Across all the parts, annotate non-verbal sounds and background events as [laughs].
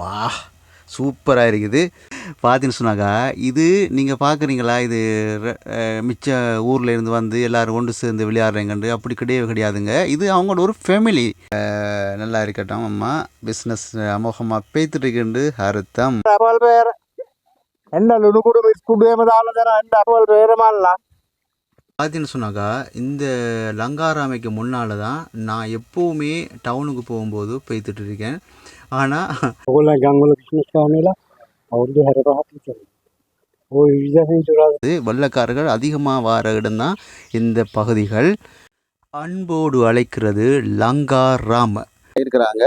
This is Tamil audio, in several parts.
வா சூப்பராக இருக்குது பார்த்தீங்கன்னு சொன்னாக்கா இது நீங்கள் பார்க்குறீங்களா இது மிச்ச ஊரில் இருந்து வந்து எல்லோரும் ஒன்று சேர்ந்து விளையாடுறீங்கன்று அப்படி கிடையவே கிடையாதுங்க. இது அவங்களோட ஒரு ஃபேமிலி நல்லா இருக்கட்டும் அம்மா. பிஸ்னஸ் அமோகமாக பேத்துட்டு இருக்குண்டு அர்த்தம். என்ன பார்த்தீங்கன்னு சொன்னாக்கா இந்த லங்காராமைக்கு முன்னால் தான் நான் எப்போவுமே டவுனுக்கு போகும்போது பெய்த்துட்டு இருக்கேன். ஆனால் வெள்ளக்காரர்கள் அதிகமாக வார இடம்தான் இந்த பகுதிகள். அன்போடு அழைக்கிறது லங்காராம். இருக்கிறாங்க.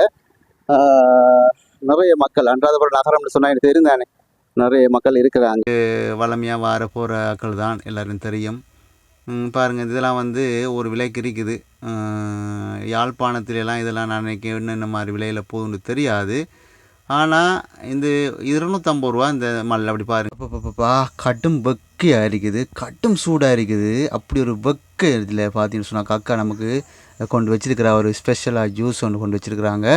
நிறைய மக்கள் அன்றாதபுரம் நகரம்னு சொன்னால் எனக்கு தெரிந்தானே நிறைய மக்கள் இருக்கிறாங்க. வளமையாக வார போகிற ஆக்கள் தான் எல்லாரும் தெரியும். பாருங்கள் இதெல்லாம் வந்து ஒரு விலைக்கு இருக்குது ம், இதெல்லாம் நான் நினைக்க என்னென்ன மாதிரி விலையில் போகுதுன்னு தெரியாது. ஆனால் இந்த இருநூற்றம்பது ரூபா இந்த மல்ல அப்படி பாருங்க. அப்பப்பப்பா கடும் வெக்கையாக இருக்குது கடும் சூடாக இருக்குது அப்படி ஒரு வெக்கை இதில் பார்த்தீங்கன்னு சொன்னால் அக்கா நமக்கு கொண்டு வச்சுருக்கிற ஒரு ஸ்பெஷலாக ஜூஸ் ஒன்று கொண்டு வச்சுருக்குறாங்க.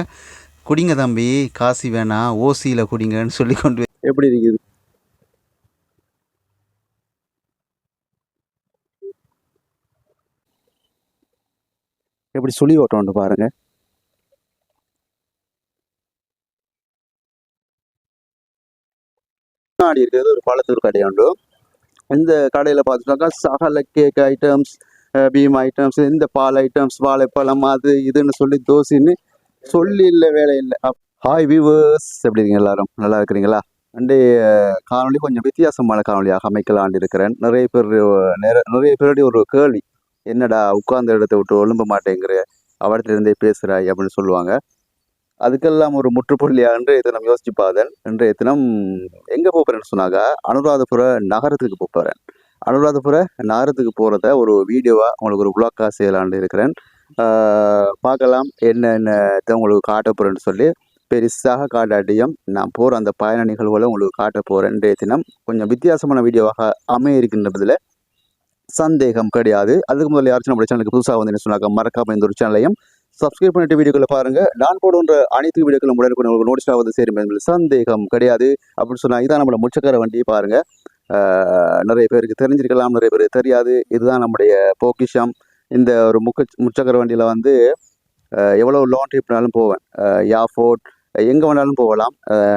குடிங்க தம்பி காசி வேணாம் ஓசியில் குடிங்கன்னு சொல்லி கொண்டு எப்படி இருக்குது? எப்படி சுழி ஓட்டம்னு பாருங்க. முன்னாடி இருக்கிறது ஒரு பழத்தூர் கடை உண்டு. இந்த கடையில் பார்த்துட்டாக்கா சகல கேக் ஐட்டம்ஸ் பீம் ஐட்டம்ஸ் இந்த பால் ஐட்டம்ஸ் வாழைப்பழம் அது இதுன்னு சொல்லி தோசைன்னு சொல்லி இல்லை வேலை இல்லை. ஹாய் வியூவர்ஸ் எப்படி இருக்கீங்க எல்லாரும்? நல்லா இருக்கிறீங்களா? அண்டு காணொலி கொஞ்சம் வித்தியாசமான காணொலியாக அமைக்கலான்னு இருக்கிறேன். நிறைய பேர் நிறைய பேருடைய ஒரு கேள்வி. என்னடா உட்கார்ந்த இடத்த விட்டு ஒழும்ப மாட்டேங்கிற அவடத்திலிருந்தே பேசுகிறாய் அப்படின்னு சொல்லுவாங்க. அதுக்கெல்லாம் ஒரு முற்றுப்புள்ளியாக இன்றைய தினம் யோசிச்சு பார்த்தேன் இன்றைய தினம் எங்கே போகிறேன்னு சொன்னாங்க அனுராதபுர நகரத்துக்கு போகிறேன் அனுராதபுர நகரத்துக்கு போகிறத ஒரு வீடியோவாக உங்களுக்கு ஒரு விளாக்காக செய்யலான்னு இருக்கிறேன். பார்க்கலாம் என்னென்ன உங்களுக்கு காட்ட போகிறேன்னு சொல்லி பெருசாக காட்டாட்டியும் நான் போகிற அந்த பயண நிகழ்வுகளை உங்களுக்கு காட்ட போகிறேன் இன்றைய தினம் கொஞ்சம் வித்தியாசமான வீடியோவாக அமைய இருக்கின்றதில் சந்தேகம் கிடையாது. அதுக்கு முதல்ல யாரும் நம்மளுடைய சேனலுக்கு புதுசாக வந்து சொன்னாக்க மறக்காம இந்த ஒரு சேனலையும் சப்ஸ்கிரைப் பண்ணிட்டு வீடியோக்களை பாருங்க. நான் போடுன்ற அனைத்து வீடியோக்களும் உடனுக்குடன் உங்களுக்கு நோட்டீஸ் ஆகுது சேரும் என்பதில் சந்தேகம் கிடையாது. அப்படின்னு சொன்னால் இதான் நம்மளோட முச்சக்கர வண்டியை பாருங்க. நிறைய பேருக்கு தெரிஞ்சிருக்கலாம் நிறைய பேருக்கு தெரியாது. இதுதான் நம்முடைய பொக்கிஷம். இந்த ஒரு முக்க முச்சக்கர வண்டியில் வந்து எவ்வளோ லாங் ட்ரிப்னாலும் போவேன். யாஃபோர்ட் எங்கே வேணாலும் போகலாம்.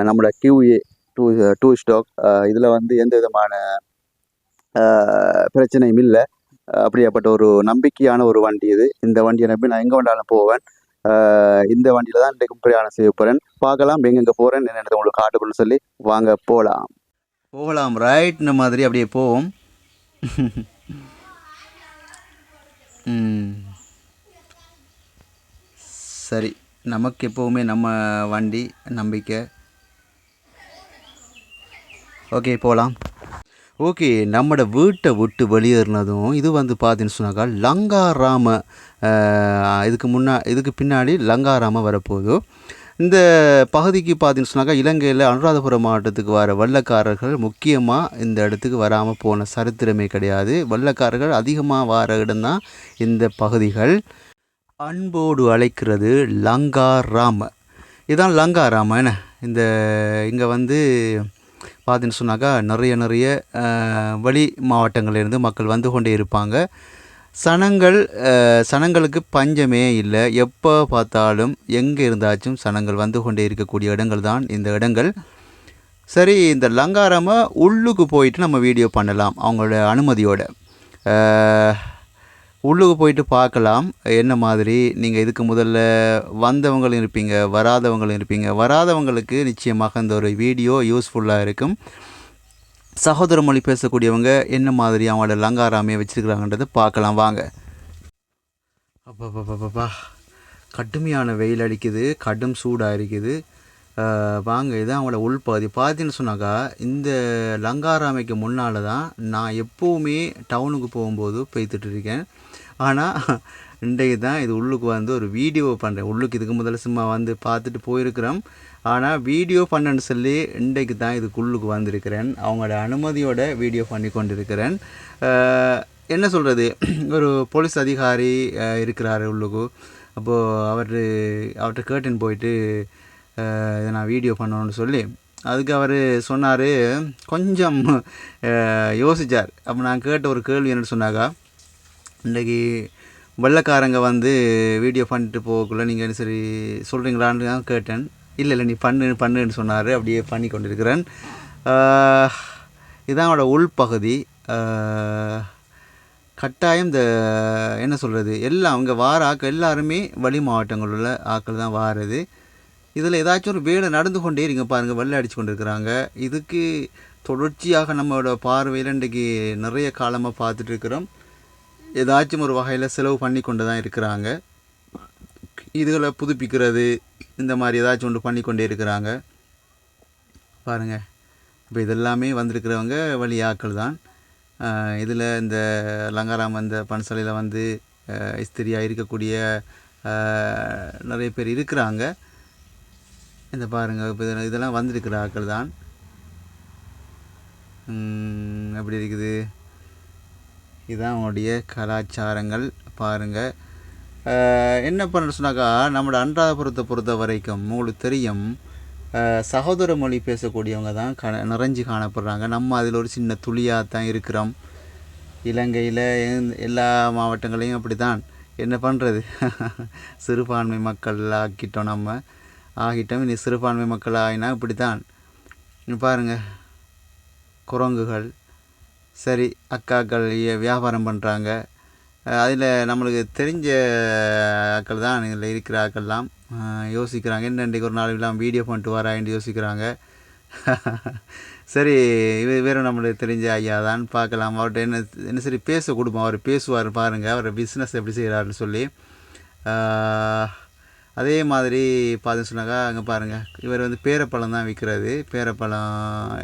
நம்மளோட கியூஏ டூ டூ ஸ்டாக் இதில் வந்து எந்த விதமான பிரச்சனையும் இல்லை. அப்படியாப்பட்ட ஒரு நம்பிக்கையான ஒரு வண்டி இது. இந்த வண்டியை நம்பி நான் எங்கே வேண்டாலும் போவேன். இந்த வண்டியில் தான் இன்றைக்கு பிரயாணம் செய்ய போகிறேன் பார்க்கலாம் எங்கெங்கே போகிறேன் என்னென்ன உங்களுக்கு காட்டுக்குன்னு சொல்லி வாங்க போகலாம் போகலாம் ரைட்ன மாதிரி அப்படியே போவோம். சரி நமக்கு எப்போவுமே நம்ம வண்டி நம்பிக்கை. ஓகே போகலாம் ஓகே நம்மட வீட்டை விட்டு வெளியேறினதும் இது வந்து பார்த்தீங்கன்னு சொன்னாக்கா லங்காராம இதுக்கு முன்னா இதுக்கு பின்னாடி லங்காராம வரப்போகுது. இந்த பகுதிக்கு பார்த்தீங்கன்னு சொன்னாக்கா இலங்கையில் அனுராதபுரம் மாவட்டத்துக்கு வர வெள்ளக்காரர்கள் முக்கியமாக இந்த இடத்துக்கு வராமல் போன சரித்திரமே கிடையாது. வெள்ளக்காரர்கள் அதிகமாக வர இடம்தான் இந்த பகுதிகள். அன்போடு அழைக்கிறது லங்காராம. இதுதான் லங்காராம என்ன? இந்த இங்கே வந்து பார்த்தீங்கன்னு சொன்னாக்கா நிறைய நிறைய வழி வெளி மாவட்டங்களிலிருந்து மக்கள் வந்து கொண்டே இருப்பாங்க. சனங்கள் சனங்களுக்கு பஞ்சமே இல்லை. எப்போ பார்த்தாலும் எங்கே இருந்தாச்சும் சனங்கள் வந்து கொண்டே இருக்கக்கூடிய இடங்கள் தான் இந்த இடங்கள். சரி இந்த லங்காரமாக உள்ளுக்கு போயிட்டு நம்ம வீடியோ பண்ணலாம் அவங்களோட அனுமதியோட. உள்ளுக்கு போயிட்டு பார்க்கலாம். என்ன மாதிரி? நீங்கள் இதுக்கு முதல்ல வந்தவங்களும் இருப்பீங்க வராதவங்களும் இருப்பீங்க. வராதவங்களுக்கு நிச்சயமாக இந்த ஒரு வீடியோ யூஸ்ஃபுல்லாக இருக்கும். சகோதர மொழி பேசக்கூடியவங்க என்ன மாதிரி அவங்களோட லங்காராமையை வச்சுருக்கிறாங்கன்றதை பார்க்கலாம். வாங்க. அப்பா கடுமையான வெயில் அடிக்குது. கடும் சூடாக இருக்குது வாங்க இதான் அவங்களோட உள்பகுதி. பார்த்தீங்கன்னு சொன்னாக்கா இந்த லங்காராமைக்கு முன்னால் தான் நான் எப்போவுமே டவுனுக்கு போகும்போது பேத்துட்டு இருக்கேன். ஆனால் இன்றைக்கு தான் இது உள்ளுக்கு வந்து ஒரு வீடியோ பண்ணுறேன் உள்ளுக்கு இதுக்கு முதல்ல சும்மா வந்து பார்த்துட்டு போயிருக்கிறோம். ஆனால் வீடியோ பண்ணேன்னு சொல்லி இன்றைக்கு தான் இதுக்கு உள்ளுக்கு வந்திருக்கிறேன். அவங்களோட அனுமதியோட வீடியோ பண்ணி கொண்டிருக்கிறேன். என்ன சொல்கிறது ஒரு போலீஸ் அதிகாரி இருக்கிறார் இருக்கிறாரு உள்ளுக்கு. அப்போது அவர் அவர்கிட்ட கேட்டுன்னு போயிட்டு இதை நான் வீடியோ பண்ணணும்னு சொல்லி அதுக்கு அவர் சொன்னார் கொஞ்சம் யோசித்தார் யோசிச்சார். அப்போ நான் கேட்ட ஒரு கேள்வி என்னென்னு சொன்னாக்கா இன்றைக்கி வெள்ளைக்காரங்க வந்து வீடியோ பண்ணிட்டு போகக்குள்ளே நீங்கள் என்ன சரி சொல்கிறீங்களான்னு தான் கேட்டேன். இல்லை இல்லை நீ பண்ணு பண்ணுன்னு சொன்னார். அப்படியே பண்ணி கொண்டிருக்கிறேன். இதுதான் அவனோட உள்பகுதி கட்டாயம் இந்த என்ன சொல்கிறது எல்லாம் அவங்க வார ஆக்கள் எல்லாருமே வழி மாவட்டங்களில் உள்ள ஆக்கள் தான் வாரது. இதில் ஏதாச்சும் ஒரு வேலை நடந்து கொண்டே இருங்க பாருங்கள் வெள்ளை அடித்து கொண்டு இருக்கிறாங்க இதுக்கு தொடர்ச்சியாக நம்மளோட பார்வையில் இன்றைக்கி நிறைய காலமாக பார்த்துட்டு இருக்கிறோம். ஏதாச்சும் ஒரு வகையில் செலவு பண்ணி கொண்டு தான் இருக்கிறாங்க. இதுகளை புதுப்பிக்கிறது இந்த மாதிரி ஏதாச்சும் ஒன்று பண்ணி கொண்டே இருக்கிறாங்க. பாருங்கள் இப்போ இதெல்லாமே வந்திருக்கிறவங்க வழி தான். இதில் இந்த லங்காராம் அந்த பன்சலையில் வந்து இஸ்திரியாக இருக்கக்கூடிய நிறைய பேர் இருக்கிறாங்க. இந்த பாருங்கள் இப்போ இதெல்லாம் இதெல்லாம் வந்திருக்கிற ஆட்கள் தான். எப்படி இருக்குது? இதுதான் அவங்களுடைய கலாச்சாரங்கள். பாருங்கள் என்ன பண்ண சொன்னாக்கா நம்மளோட அன்றாதபுரத்தை பொறுத்த வரைக்கும் உங்களுக்கு தெரியும் சகோதர மொழி பேசக்கூடியவங்க தான் க நிறைஞ்சு காணப்படுறாங்க. நம்ம அதில் ஒரு சின்ன துளியாக தான் இருக்கிறோம். இலங்கையில் எல்லா மாவட்டங்களையும் அப்படி தான் என்ன பண்ணுறது [laughs] சிறுபான்மை மக்கள் ஆக்கிட்டோம் நம்ம. ஆகிட்டோம். இனி சிறுபான்மை மக்கள் ஆகினா இப்படி தான் பாருங்கள் குரங்குகள் சரி அக்காக்கள் வியாபாரம் பண்ணுறாங்க அதில் நம்மளுக்கு தெரிஞ்ச ஆட்கள் தான் இதில் இருக்கிற ஆட்கள்லாம் யோசிக்கிறாங்க. என்ன இன்றைக்கு ஒரு நாள் வீடியோ பண்ணிட்டு வரான்னு யோசிக்கிறாங்க. [laughs] சரி இது வேறு நம்மளுக்கு தெரிஞ்ச ஐயா தான். பார்க்கலாம். அவர்கிட்ட என்ன என்ன சரி பேச கொடுப்போம். அவர் பேசுவார் பாருங்கள் அவர் பிஸ்னஸ் எப்படி செய்கிறாருன்னு சொல்லி. அதே மாதிரி பார்த்து சொன்னாக்கா அங்கே பாருங்கள் இவர் வந்து பேரப்பழம் தான் விற்கிறது பேரப்பழம்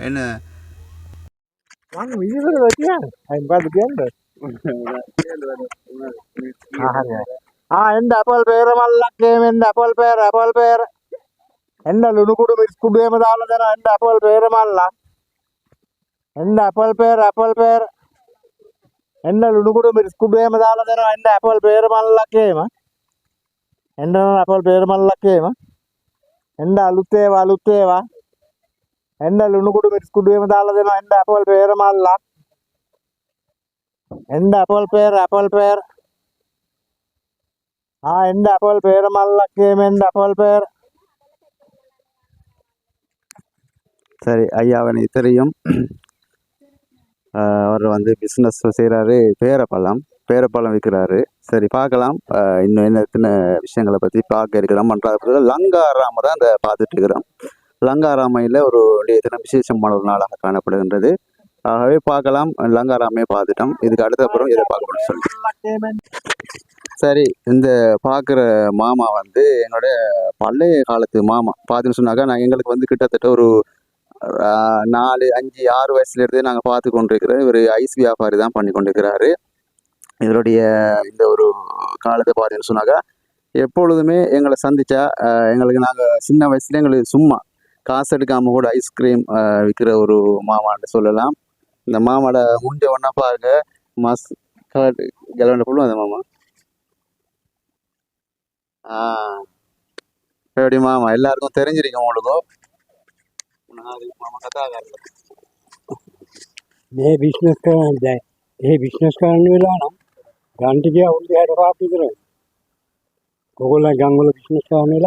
என்ன මං විදිහට කියන්නේ අයින් බාද කියන්නේ ආ එන්න ඇපල් පෙර මල්ලක් ගේමෙන් ඇපල් පෙර ඇපල් පෙර එන්න ලුණු කුඩු මිස් කුඩු එහෙම දාලා දෙනවා එන්න ඇපල් පෙර මල්ලක් එන්න ඇපල් පෙර ඇපල් පෙර එන්න ලුණු කුඩු මිස් කුඩු එහෙම දාලා දෙනවා එන්න ඇපල් පෙර මල්ලක් එහෙම එන්න ඇපල් පෙර මල්ලක් එහෙම එන්න අලුත් ඒවා අලුත් ඒවා kudu mix kudu ema dala dana எந்த apple pear mallak. enda apple pear apple pear. Ah, enda apple pear mallak game enda apple pear. சரி ஐயாவை எனக்கு தெரியும் அவர் வந்து பிஸ்னஸ் செய்கிறாரு பேரப்பழம் பேரப்பழம் விற்கிறாரு சரி பார்க்கலாம் இன்னும் என்ன சின்ன விஷயங்களை பற்றி பார்க்க இருக்கிறோம் பண்ணுறது லங்காராம தான் இந்த பார்த்துட்டு இருக்கிறோம் லங்காராமையில் ஒரு தினம் விசேஷமான ஒரு நாளாக காணப்படுகின்றது. ஆகவே பார்க்கலாம். லங்காராமையை பார்த்துட்டோம். இதுக்கு அடுத்த அப்புறம் இதை பார்க்கணும்னு சொல்லி சரி இந்த பார்க்குற மாமா வந்து என்னோட பழைய காலத்து மாமா. பார்த்துன்னு சொன்னாக்கா நான் எங்களுக்கு வந்து கிட்டத்தட்ட ஒரு நாலு அஞ்சு ஆறு வயசுலேருந்தே நாங்கள் பார்த்து கொண்டிருக்கிறோம் இவர் ஐஸ் வியாபாரி தான் பண்ணி கொண்டிருக்கிறாரு. இவருடைய இந்த ஒரு காலத்தை பார்த்தீங்கன்னு சொன்னாக்கா எப்பொழுதுமே எங்களை சந்தித்தா எங்களுக்கு நாங்கள் சின்ன வயசுல எங்களுக்கு சும்மா காசு எடுக்காமல் கூட ஐஸ்கிரீம் விற்கிற ஒரு மாமான்னு சொல்லலாம். இந்த மாமாவோட முஞ்ச ஒன்னா பாருங்க. மாஸ் கலவண்ட போடுவோம் அந்த மாமா. ஆ. எப்படி மாமா? எல்லாருக்கும் தெரிஞ்சிருக்கும் உங்களுக்கும் ఏ బిజినెస్ కానీ ఏ బిజినెస్ కానీ వెళ్ళాను దాంటికి అవుతుంది హైదరాబాద్ ఇద్దరు గోగుల గంగుల బిజినెస్ కానీ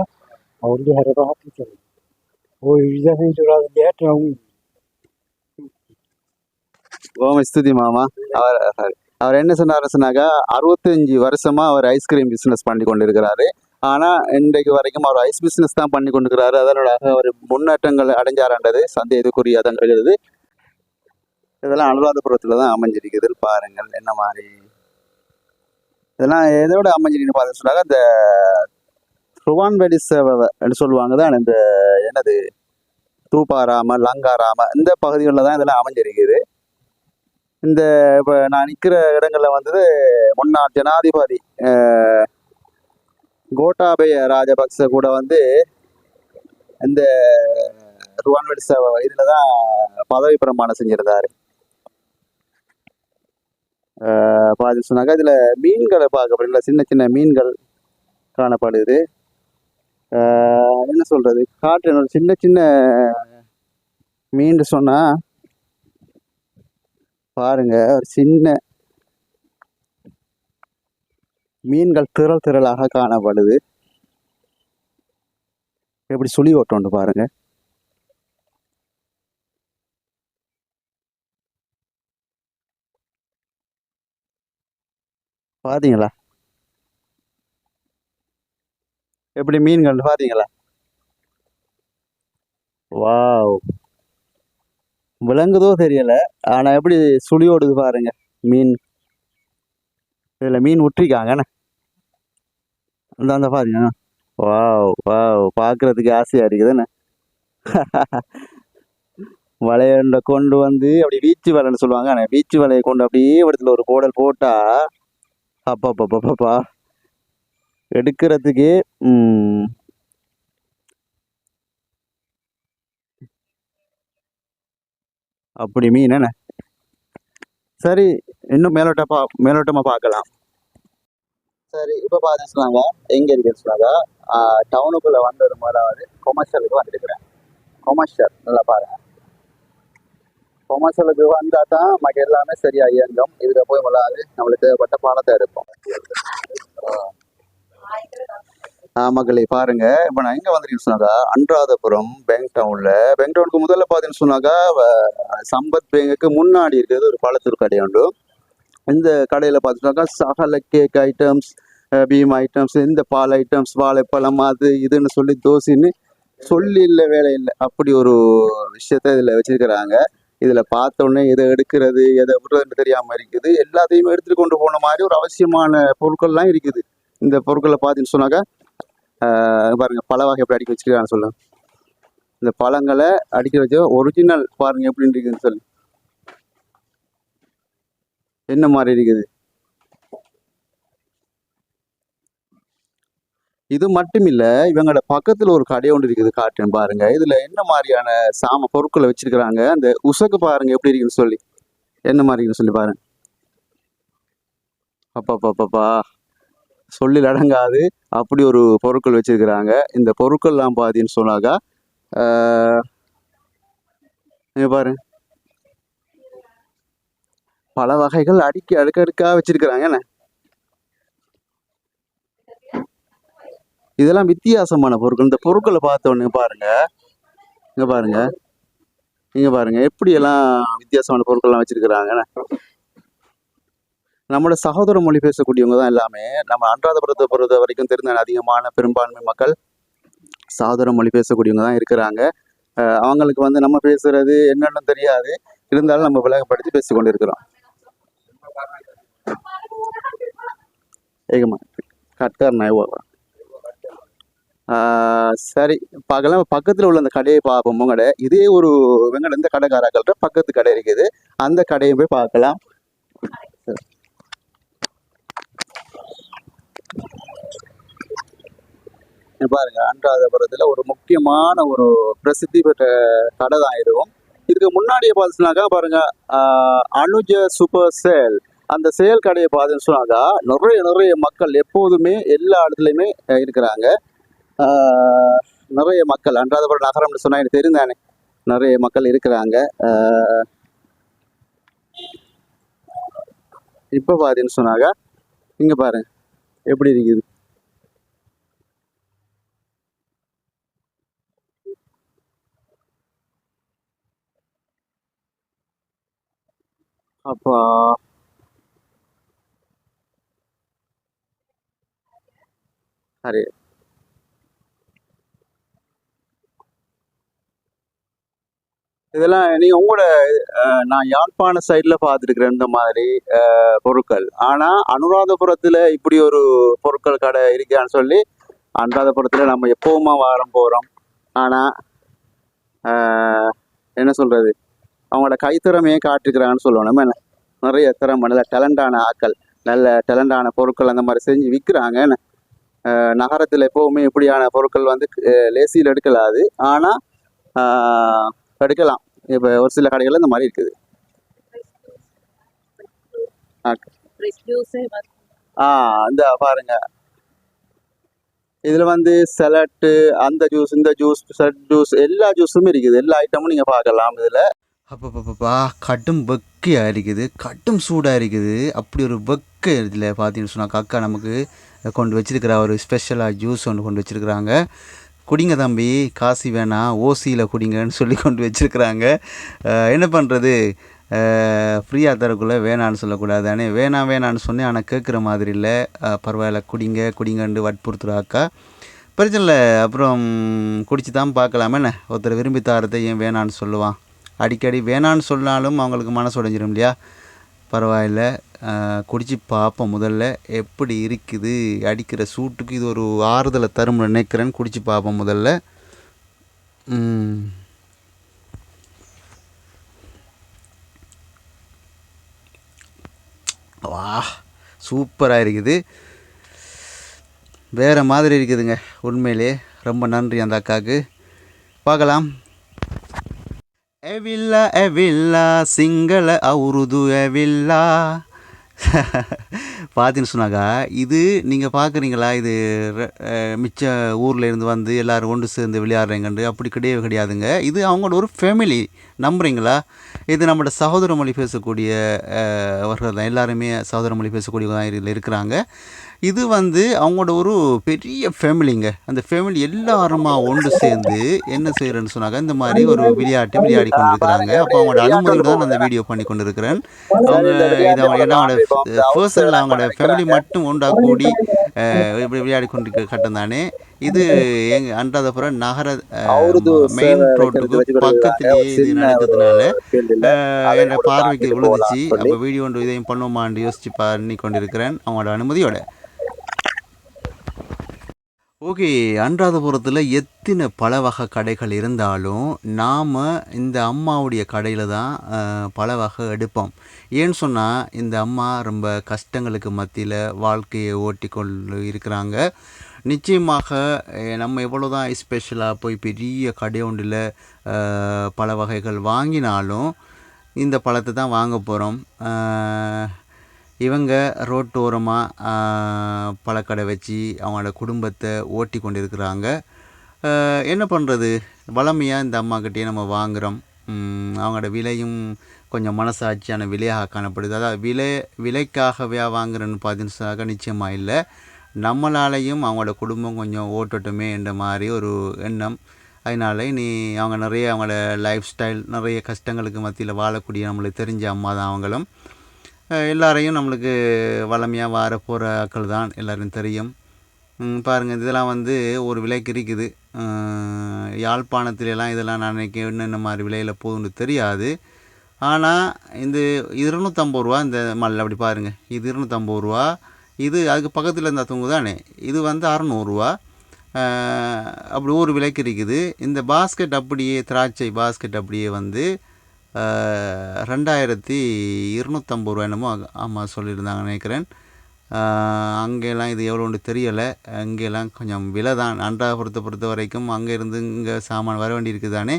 ஓமை ஸ்துதி மாமா. அவர் அவர் என்ன சொன்னார் சொன்னாக்கா அறுபத்தஞ்சு வருஷமா அவர் ஐஸ்கிரீம் பிஸ்னஸ் பண்ணி கொண்டிருக்கிறாரு. ஆனா இன்றைக்கு வரைக்கும் அவர் ஐஸ் பிஸ்னஸ் தான் பண்ணி கொண்டிருக்கிறாரு. அதனோட அவர் முன்னேற்றங்கள் அடைஞ்சாரான்றது சந்தேகத்துக்குரிய தான் இதெல்லாம் அனுராதபுரத்துல தான் அமைஞ்சிருக்குது. பாருங்கள் என்ன மாதிரி. இதெல்லாம் எதோட அமைஞ்சிருக்குன்னு பார்த்து சொன்னாங்க ருவான் வெளி சேவை சொல்லுவாங்க தான் இந்த என்னது தூபாராம லங்காராம இந்த பகுதிகளில் தான் இதெல்லாம் அமைஞ்சிருக்குது. இந்த இப்போ நான் நிற்கிற இடங்களில் வந்து முன்னாள் ஜனாதிபதி கோட்டாபய ராஜபக்ச கூட வந்து இந்த ருவான்வெளி சேவை இதில் தான் பதவி பிரமாணம் செஞ்சிருந்தாரு. பார்த்து சொன்னாங்க. இதில் மீன்களை பார்க்க சின்ன சின்ன மீன்கள் காணப்படுது. என்ன சொல்கிறது காற்று என்னோட சின்ன சின்ன மீன் சொன்னால் பாருங்க ஒரு சின்ன மீன்கள் திரள் திரளாக காணப்படுது. எப்படி சுழி ஓட்டோண்டு பாருங்க. பாத்தீங்களா? எப்படி மீன்கள் பார்த்தீங்களா? வாவ். விளங்குதோ தெரியல. ஆனால் எப்படி சுழி ஓடுது பாருங்க மீன். இதில் மீன் விட்டுருக்காங்கண்ணே அந்த அந்த பாருங்க வாவ் வாவ். பார்க்கறதுக்கு ஆசையாக இருக்குதுண்ணே [laughs] வலையண்ட கொண்டு வந்து அப்படி வீச்சு வலைன்னு சொல்லுவாங்க ஆனால் வீச்சு வலையை கொண்டு அப்படியே இடத்துல ஒரு கோடல் போட்டால் அப்பா அப்பா எடுக்கிறதுக்கு அப்படி மீன் என்ன? சரி இன்னும் மேலோட்டப்பா மேலோட்டமாக பார்க்கலாம். சரி இப்போ பார்த்து சொன்னாங்க. எங்கே இருக்குன்னு சொன்னாங்க. டவுனுக்குள்ளே வந்தது முதலாவது கொமர்ஷியலுக்கு வந்துருக்கிறேன். கொமர்ஷியல் நல்லா பாருங்க. கொமர்ஷியலுக்கு வந்தால் தான் மற்ற எல்லாமே சரியா இயங்கும். இதில் போய் முதலாவது நம்மளுக்கு தேவைப்பட்ட பாலத்தை எடுப்போம். மக்களே பாருங்க. இப்போ நான் எங்கே வந்திருக்கேன்னு சொன்னாக்கா அன்றாதபுரம் பேங்க் டவுனில் பேங்க் டவுனுக்கு முதல்ல பார்த்தீங்கன்னு சொன்னாக்கா சம்பத் பேங்குக்கு முன்னாடி இருக்கிறது ஒரு பழத்தூர் கடை உண்டு. இந்த கடையில் பார்த்துட்டாக்கா சகல கேக் ஐட்டம்ஸ் பீம் ஐட்டம்ஸ் இந்த பால் ஐட்டம்ஸ் வாழைப்பழம் அது இதுன்னு சொல்லி தோசைன்னு சொல்லி இல்லை வேலை இல்லை. அப்படி ஒரு விஷயத்த இதில் வச்சிருக்கிறாங்க. இதில் பார்த்த உடனே எதை எடுக்கிறது எதை விடுறதுன்னு தெரியாமல் இருக்குது. எல்லாத்தையும் எடுத்துட்டு கொண்டு போன மாதிரி ஒரு அவசியமான பொருட்கள்லாம் இருக்குது. இந்த பொருட்களை பார்த்தீங்கன்னு சொன்னாக்கா பாருங்கள் பழ பல வகை எப்படி அடிக்க வச்சிருக்கான்னு சொல்லுங்க இந்த பழங்களை அடிக்க வச்சு ஒரிஜினல் பாருங்க எப்படின்னு இருக்குதுன்னு சொல்லி. என்ன மாதிரி இருக்குது? இது மட்டும் இல்லை இவங்களோட பக்கத்தில் ஒரு கடை ஒன்று இருக்குது காட்டுன்னு பாருங்க. இதில் என்ன மாதிரியான சாம பொருட்களை வச்சிருக்கிறாங்க அந்த உசக்கு பாருங்க எப்படி இருக்குன்னு சொல்லி. என்ன மாதிரி இருக்குன்னு சொல்லி பாருங்க. அப்பா சொல்லில் அடங்காது. அப்படி ஒரு பொருட்கள் வச்சிருக்கிறாங்க. இந்த பொருட்கள்லாம் பார்த்தீங்கன்னு சொன்னாக்கா நீங்கள் பாரு பல வகைகள் அடுக்கி அடுக்கடுக்காக வச்சுருக்கிறாங்க. என்ன? இதெல்லாம் வித்தியாசமான பொருட்கள். இந்த பொருட்களை பார்த்தோன்னு பாருங்க. இங்கே பாருங்க. இங்கே பாருங்க. எப்படி எல்லாம் வித்தியாசமான பொருட்கள்லாம் வச்சிருக்கிறாங்க. நம்மளோட சகோதர மொழி பேசக்கூடியவங்க தான் எல்லாமே. நம்ம அன்றாதபுரத்தை பொறுத்த வரைக்கும் தெரிந்த அதிகமான பெரும்பான்மை மக்கள் சகோதர மொழி பேசக்கூடியவங்க தான் இருக்கிறாங்க. அவங்களுக்கு வந்து நம்ம பேசுறது என்னன்னு தெரியாது. இருந்தாலும் நம்ம விலகப்படுத்தி பேசிக்கொண்டு இருக்கிறோம் ஏகமா கட்டார் நயவா சரி பார்க்கலாம். பக்கத்தில் உள்ள அந்த கடையை பார்ப்போம். கடை இதே ஒரு வெங்கட இந்த கடைக்காரர்கள்ட்ட பக்கத்து கடை இருக்குது. அந்த கடையை போய் பார்க்கலாம். சரி பாருங்க அன்றாதபுரத்தில் ஒரு முக்கியமான ஒரு பிரசித்தி பெற்ற கடை தான் இருக்கும் இதுக்கு முன்னாடியே பார்த்துச்சுனாக்கா பாருங்க அனுஜ சூப்பர் சேல். அந்த சேல் கடையை பார்த்துன்னு சொன்னாக்கா நிறைய நிறைய மக்கள் எப்போதுமே எல்லா இடத்துலையுமே இருக்கிறாங்க. நிறைய மக்கள் அன்றாதபுரம் நகரம்னு சொன்னால் எனக்கு தெரிந்தானே நிறைய மக்கள் இருக்கிறாங்க. இப்போ பார்த்தீங்கன்னு சொன்னாக்கா இங்கே பாருங்க. எப்படி இருக்குது? அப்பா. சரி. இதெல்லாம் நீங்க உங்களோட நான் யாழ்ப்பாண சைட்ல பார்த்துருக்குறேன் இந்த மாதிரி பொருட்கள். ஆனா அனுராதபுரத்துல இப்படி ஒரு பொருட்கள் கடை இருக்கான்னு சொல்லி அனுராதபுரத்துல நம்ம எப்பவுமா வாரம் போறோம். ஆனா என்ன சொல்றது? அவங்களோட கைத்திறமையே காட்டிருக்கிறாங்கன்னு சொல்லணும். நம்ம என்ன? நிறைய திறமை நல்ல டேலண்டான ஆட்கள் நல்ல டேலண்டான பொருட்கள் அந்த மாதிரி செஞ்சு விற்கிறாங்க நகரத்தில் எப்போவுமே நகரத்துல எப்பவுமே இப்படியான பொருட்கள் வந்து லேசியில் எடுக்கலாது. ஆனா ஆஹ், எடுக்கலாம் இப்போ ஒரு சில கடைகளில் இந்த மாதிரி இருக்குது. ஆ. இந்த பாருங்க. இதில் வந்து சலட்டு அந்த ஜூஸ் இந்த ஜூஸ் செலட் ஜூஸ் எல்லா ஜூஸும் இருக்குது. எல்லா ஐட்டமும் நீங்கள் பார்க்கலாம் இதுல. அப்பப்பப்பா கடும் வெக்கையாக இருக்குது. கடும் சூடாக இருக்குது. அப்படி ஒரு வெக்கை இதில் பார்த்தீங்கன்னு சொன்னால் அக்கா நமக்கு கொண்டு வச்சிருக்கிற ஒரு ஸ்பெஷலாக ஜூஸ் ஒன்று கொண்டு வச்சுருக்குறாங்க. குடிங்க தம்பி காசி வேணாம் ஓசியில் குடிங்கன்னு சொல்லி கொண்டு வச்சிருக்கிறாங்க. என்ன பண்ணுறது ஃப்ரீயாக தரக்குள்ளே வேணான்னு சொல்லக்கூடாது. தானே வேணாம் வேணான்னு சொன்னேன் ஆனால் கேட்குற மாதிரி இல்லை. பரவாயில்ல குடிங்க குடிங்கன்னு வற்புறுத்துறா அக்கா. பிரச்சனை இல்லை அப்புறம் குடிச்சு தான் பார்க்கலாமே. என்ன? ஒருத்தர் விரும்பி தாரத்தை ஏன் வேணான்னு சொல்லுவான். அடிக்கடி வேணான்னு சொன்னாலும் அவங்களுக்கு மனசு உடைஞ்சிடும் இல்லையா? பரவாயில்ல. குடித்து குடிச்சு பார்ப்போம் முதல்ல. எப்படி இருக்குது? அடிக்கிற சூட்டுக்கு இது ஒரு ஆறுதலை தரும் நினைக்கிறேன்னு குடிச்சு பார்ப்போம் முதல்ல. வா சூப்பராக இருக்குது. வேறு மாதிரி இருக்குதுங்க உண்மையிலே. ரொம்ப நன்றி அந்த அக்காவுக்கு. பார்க்கலாம். எவில்லா எவில்லா சிங்கள அவுருது எவில்லா [laughs] பார்த்தீங்கன்னு சொன்னாக்கா இது நீங்கள் பார்க்குறீங்களா இது மிச்ச ஊரில் இருந்து வந்து எல்லோரும் ஒன்று சேர்ந்து விளையாடுறீங்கண்டு அப்படி கிடையவே கிடையாதுங்க. இது அவங்களோட ஒரு ஃபேமிலி நம்புறீங்களா? இது நம்மளோட சகோதர மொழி பேசக்கூடிய அவர்கள் தான் எல்லாருமே சகோதர மொழி பேசக்கூடியவங்க தான் இதில் இருக்கிறாங்க. இது வந்து அவங்களோட ஒரு பெரிய ஃபேமிலிங்க. அந்த ஃபேமிலி எல்லாருமா ஒன்று சேர்ந்து என்ன செய்கிறேன்னு சொன்னாங்க இந்த மாதிரி ஒரு விளையாட்டு விளையாடி கொண்டிருக்கிறாங்க. அப்போ அவங்களோட அனுமதியோட தான் நான் அந்த வீடியோ பண்ணி கொண்டிருக்கிறேன். அவங்க இது அவங்க என்னோட பர்சனல் அவங்களோட ஃபேமிலி மட்டும் ஒன்றா கூடி இப்படி விளையாடி கொண்டிருக்க கட்டம் தானே. இது எங்க அன்றாதபுரம் நகர மெயின் ரோட்டுக்கு பக்கத்திலேயே இது நடக்கிறதுனால என்னோட பார்வைக்கு விழுந்துச்சு. அப்போ வீடியோ ஒன்று இதையும் பண்ணுவோமான்னு யோசிச்சு பண்ணி கொண்டிருக்கிறேன். அவங்களோட அனுமதியோட. ஓகே அன்றாதபுரத்தில் எத்தனை பல வகை கடைகள் இருந்தாலும் நாம் இந்த அம்மாவுடைய கடையில் தான் பல வகை எடுப்போம். ஏன்னு சொன்னால் இந்த அம்மா ரொம்ப கஷ்டங்களுக்கு மத்தியில் வாழ்க்கையை ஓட்டிக்கொண்டு இருக்கிறாங்க. நிச்சயமாக நம்ம எவ்வளோ தான் ஸ்பெஷலாக போய் பெரிய கடை ஒன்றில் பல வகைகள் வாங்கினாலும் இந்த பழத்தை தான் வாங்க போகிறோம் இவங்க ரோட்டோரமாக பழக்கடை வச்சு அவங்களோட குடும்பத்தை ஓட்டி கொண்டிருக்கிறாங்க. இருக்கிறாங்க என்ன பண்ணுறது வளமையாக இந்த அம்மாக்கிட்டே நம்ம வாங்குகிறோம் அவங்களோட விலையும் கொஞ்சம் மனசாட்சியான விலையாக காணப்படுது. அதாவது விலை விலைக்காகவே வாங்குறேன்னு பார்த்தீங்கன்னா நிச்சயமாக இல்லை. நம்மளாலையும் அவங்களோட குடும்பம் கொஞ்சம் ஓட்டட்டுமே என்ற மாதிரி ஒரு எண்ணம். அதனால் நீ அவங்க நிறைய அவங்களோட லைஃப் ஸ்டைல் நிறைய கஷ்டங்களுக்கு மத்தியில் வாழக்கூடிய நம்மளுக்கு தெரிஞ்ச அம்மா தான் அவங்களும். எல்லாரையும் நம்மளுக்கு வளமையாக வார போகிற ஆட்கள் தான் எல்லோரும் தெரியும் பாருங்கள் இதெல்லாம் வந்து ஒரு விலைக்கு இருக்குது. யாழ்ப்பாணத்துலலாம் இதெல்லாம் நான் நினைக்க என்னென்ன மாதிரி விலையில் போகுதுன்னு தெரியாது. ஆனால் இந்த இருநூற்றம்பது ரூபா இந்த மல்ல அப்படி பாருங்கள் இது இருநூற்றம்பது ரூபா. இது அதுக்கு பக்கத்தில் இருந்த தொங்கு தானே இது வந்து அறநூறுரூவா அப்படி ஒரு விலைக்கு இருக்குது. இந்த பாஸ்கெட் அப்படியே திராட்சை பாஸ்கெட் அப்படியே வந்து ரெண்டாயிரத்தி இருநூற்றம்பது ரூபா என்னமோ ஆமாம் சொல்லியிருந்தாங்க நினைக்கிறேன். அஹ், அங்கெல்லாம் இது எவ்வளோன்னு தெரியலை. அங்கெல்லாம் கொஞ்சம் விலை தான் அன்றாபுரத்தை பொறுத்த வரைக்கும் அங்கே இருந்து இங்கே சாமான் வர வேண்டி இருக்குது தானே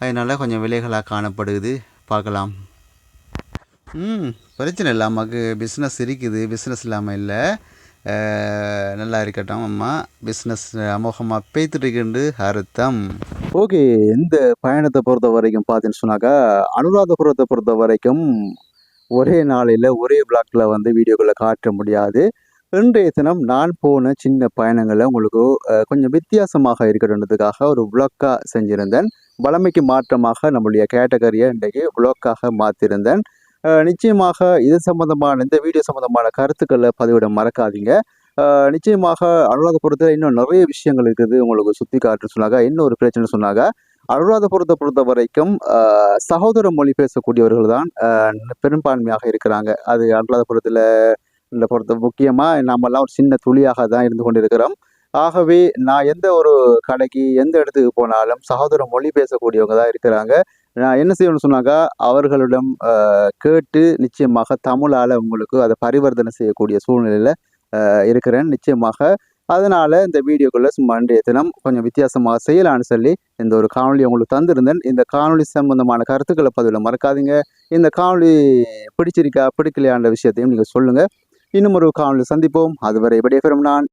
அதனால் கொஞ்சம் விலைகளாக காணப்படுது பார்க்கலாம். ம் பிரச்சனை இல்லை. அம்மாவுக்கு பிஸ்னஸ் இருக்குது. பிஸ்னஸ் இல்லாமல் இல்லை. நல்லா இருக்கட்டும் அம்மா. பிஸ்னஸ் அமோகமாக பேத்துட்டுருக்குன்னு அர்த்தம் ஓகே இந்த பயணத்தை பொறுத்த வரைக்கும் பார்த்தீங்கன்னு சொன்னாக்கா அனுராதபுரத்தை பொறுத்த வரைக்கும் ஒரே நாளையில் ஒரே பிளாக்ல வந்து வீடியோக்களை காட்ட முடியாது. இன்றைய தினம் நான் போன சின்ன பயணங்களை உங்களுக்கு கொஞ்சம் வித்தியாசமாக இருக்கணுன்றதுக்காக ஒரு விளாக்காக செஞ்சுருந்தேன். வளமைக்கு மாற்றமாக நம்மளுடைய கேட்டகரியை இன்றைக்கு வ்ளாக்காக மாற்றிருந்தேன் நிச்சயமாக இது சம்பந்தமான இந்த வீடியோ சம்பந்தமான கருத்துக்களை பதிவிட மறக்காதீங்க. நிச்சயமாக அனுராதபுரத்தில் இன்னும் நிறைய விஷயங்கள் இருக்குது. உங்களுக்கு சுற்றி காட்டு சொன்னாங்க. இன்னொரு பிரச்சனை சொன்னாங்க. அனுராதபுரத்தை பொறுத்த வரைக்கும் சகோதர மொழி பேசக்கூடியவர்கள் தான் பெரும்பான்மையாக இருக்கிறாங்க. அது அனுராதபுரத்தில் இந்த பொறுத்த முக்கியமாக நாமெல்லாம் ஒரு சின்ன துளியாக தான் இருந்து கொண்டிருக்கிறோம். ஆகவே நான் எந்த ஒரு கடைக்கு எந்த இடத்துக்கு போனாலும் சகோதர மொழி பேசக்கூடியவங்க தான் இருக்கிறாங்க. நான் என்ன செய்யணும்னு சொன்னாக்கா அவர்களிடம் கேட்டு நிச்சயமாக தமிழால் உங்களுக்கு அதை பரிவர்த்தனை செய்யக்கூடிய சூழ்நிலையில் இருக்கிறேன். நிச்சயமாக அதனால் இந்த வீடியோக்குள்ளே சும்மா அன்றைய தினம் கொஞ்சம் வித்தியாசமாக செய்யலான்னு சொல்லி இந்த ஒரு காணொலி உங்களுக்கு தந்திருந்தேன். இந்த காணொலி சம்பந்தமான கருத்துக்களை பதிவில் மறக்காதீங்க. இந்த காணொலி பிடிச்சிருக்கா பிடிக்கலையான்ற விஷயத்தையும் நீங்கள் சொல்லுங்கள் இன்னும் ஒரு காணொலி சந்திப்போம். அதுவரை விடைபெறும் நான்.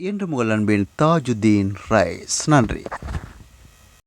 என்று உங்கள் அன்பின் தாஜுதீன் ரைஸ். நன்றி.